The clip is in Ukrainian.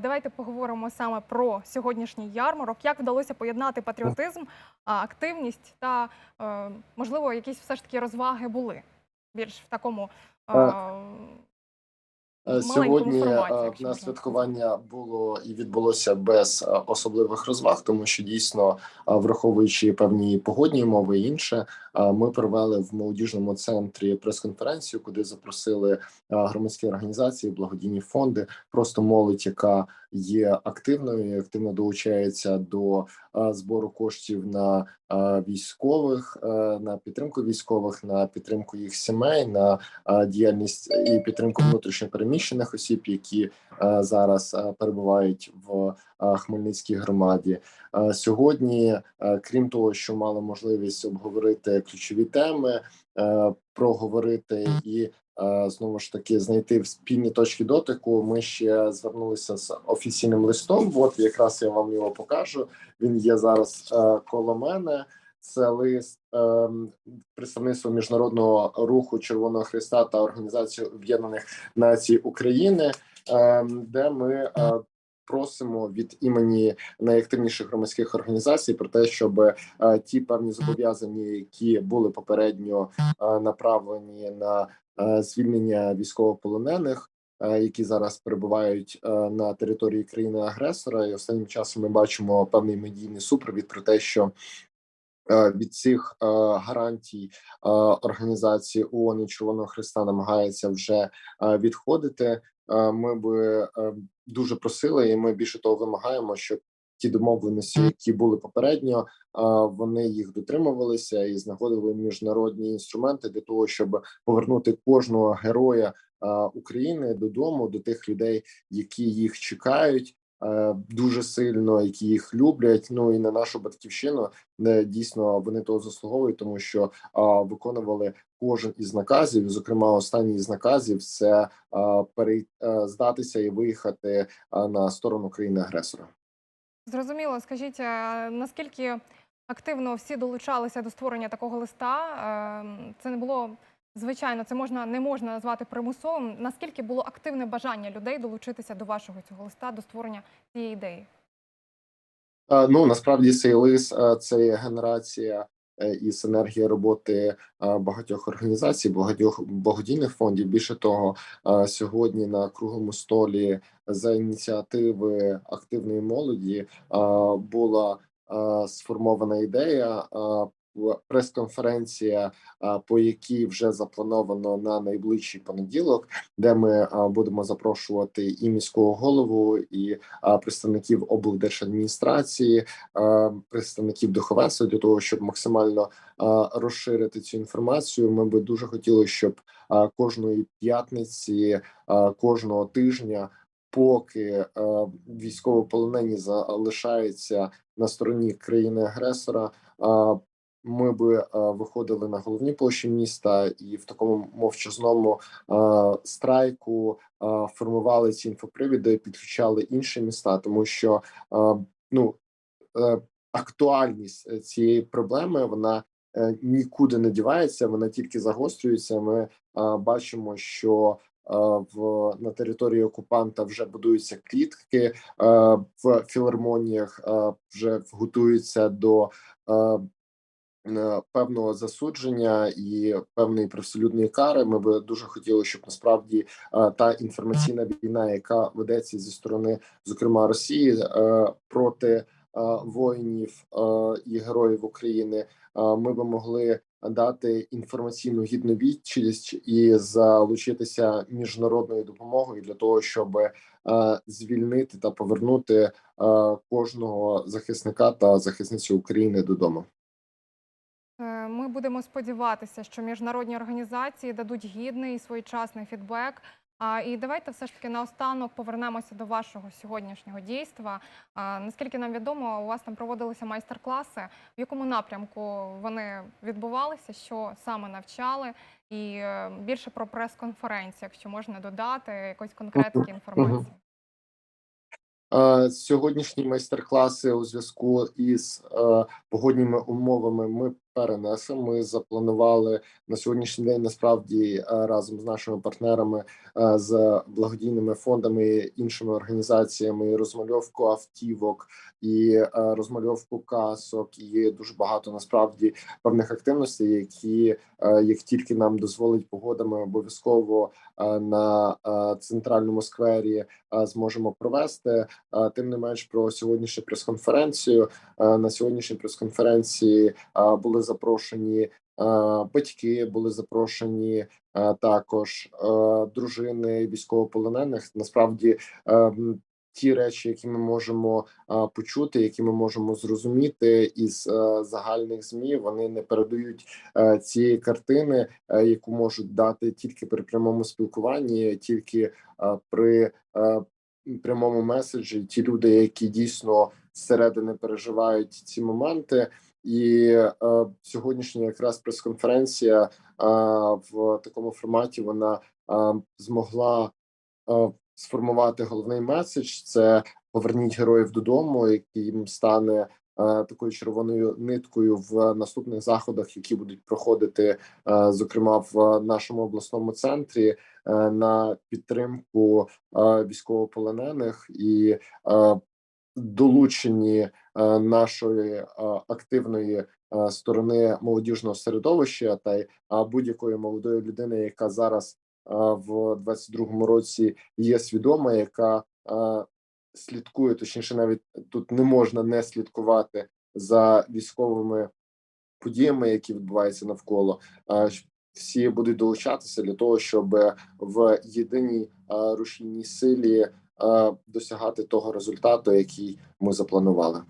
Давайте поговоримо саме про сьогоднішній ярмарок. Як вдалося поєднати патріотизм, активність та, е, можливо, якісь все ж таки розваги були більш в такому е, Е, Сьогодні е, в нас святкування було і відбулося без е, особливих розваг, тому що дійсно, е, враховуючи певні погодні умови і інше, ми провели в молодіжному центрі прес-конференцію, куди запросили громадські організації, благодійні фонди, просто молодь, яка є активною і активно долучається до збору коштів на військових, е, на підтримку військових, на підтримку їх сімей, на е, діяльність і підтримку внутрішньопереміщених осіб, які е, зараз е, перебувають в е, Хмельницькій громаді. Е, Сьогодні, е, крім того, що мали можливість обговорити ключові теми, е, проговорити і е, знову ж таки знайти спільні точки дотику. Ми ще звернулися з офіційним листом. От якраз я вам його покажу. Він є зараз е, коло мене. Це лист е, представництва міжнародного руху Червоного Христа та Організації Об'єднаних Націй України, е, де ми е, просимо від імені найактивніших громадських організацій про те, щоб е, ті певні зобов'язання, які були попередньо е, направлені на е, звільнення військовополонених. Які зараз перебувають на території країни-агресора, і останнім часом ми бачимо певний медійний супровід про те, що від цих гарантій організації ООН і Червоного Христа намагається вже відходити. Е, Ми би е, дуже просили, і ми більше того вимагаємо, щоб ті домовленості, які були попередньо, е, вони їх дотримувалися і знаходили міжнародні інструменти для того, щоб повернути кожного героя України додому, до тих людей, які їх чекають. Е, Дуже сильно, які їх люблять. Ну і на нашу батьківщину не дійсно вони того заслуговують, тому що виконували кожен із наказів. Зокрема, останній із наказів це перей, здатися і виїхати на сторону країни агресора. Зрозуміло, скажіть, наскільки активно всі долучалися до створення такого листа? Ем, Це не було звичайно, це можна не можна назвати примусовим. Наскільки було активне бажання людей долучитися до вашого цього листа, до створення цієї ідеї? Ну насправді цей лист це є генерація е, і синергія роботи багатьох організацій, багатьох благодійних фондів. Більше того, сьогодні на круглому столі за ініціативи активної молоді була сформована ідея. Прес-конференція, по якій вже заплановано на найближчий понеділок, де ми будемо запрошувати і міського голову, і представників облдержадміністрації, представників духовенства для того, щоб максимально розширити цю інформацію. Ми би дуже хотіли, щоб кожної п'ятниці, кожного тижня. Поки е, військовополонені залишаються на стороні країни-агресора, а, ми би е, виходили на головні площі міста і в такому мовчазному е, страйку е, формували ці інфопривіди, підключали інші міста, тому що ну актуальність цієї проблеми вона нікуди не дівається, вона тільки загострюється. Ми бачимо, що в на території окупанта вже будуються клітки в філармоніях, вже готуються до. Певного засудження і певної привселюдної кари. Ми би дуже хотіли, щоб насправді е, та інформаційна війна, яка ведеться зі сторони, зокрема Росії, е, проти е, воїнів е, і героїв України, е, ми би могли дати інформаційну гідну відчість і залучитися міжнародною допомогою для того, щоб е, звільнити та повернути е, кожного захисника та захисницю України додому. Е, Ми будемо сподіватися, що міжнародні організації дадуть гідний і своєчасний фідбек. І давайте все ж таки наостанок повернемося до вашого сьогоднішнього дійства. Наскільки нам відомо, у вас там проводилися майстер-класи. В якому напрямку вони відбувалися, що саме навчали, і е, більше про прес-конференцію, якщо можна додати якоїсь конкретики інформації. Е, Сьогоднішні майстер-класи у зв'язку із погодніми умовами ми перенесемо. Ми запланували на сьогоднішній день насправді е, разом з нашими партнерами е, з благодійними фондами іншими організаціями розмальовку автівок і е, розмальовку касок. І дуже багато насправді певних активностей, які як тільки нам дозволить погода, ми обов'язково на центральному сквері зможемо провести. Тим не менш про сьогоднішню прес-конференцію. На сьогоднішній прес-конференції були запрошені е, батьки, були запрошені е, також е, дружини військовополонених. Насправді. Ті речі, які ми можемо почути, які ми можемо зрозуміти із загальних змі, вони не передають цієї картини, яку можуть дати тільки при прямому спілкуванні, тільки при прямому меседжі. Ті люди, які дійсно зсередини переживають ці моменти. І е, сьогоднішня якраз прес-конференція е, в такому форматі вона е, змогла е, сформувати головний меседж: це поверніть героїв додому, яким стане е, такою червоною ниткою в наступних заходах, які будуть проходити, е, зокрема в нашому обласному центрі, е, на підтримку військовополонених. І долучені е, нашої е, активної е, сторони молодіжного середовища та будь-якої молодої людини, яка зараз в 22-му році є свідома, яка слідкує, точніше, навіть тут не можна не слідкувати за військовими подіями, які відбуваються навколо. Всі будуть долучатися для того, щоб в єдиній рушійній силі досягати того результату, який ми запланували.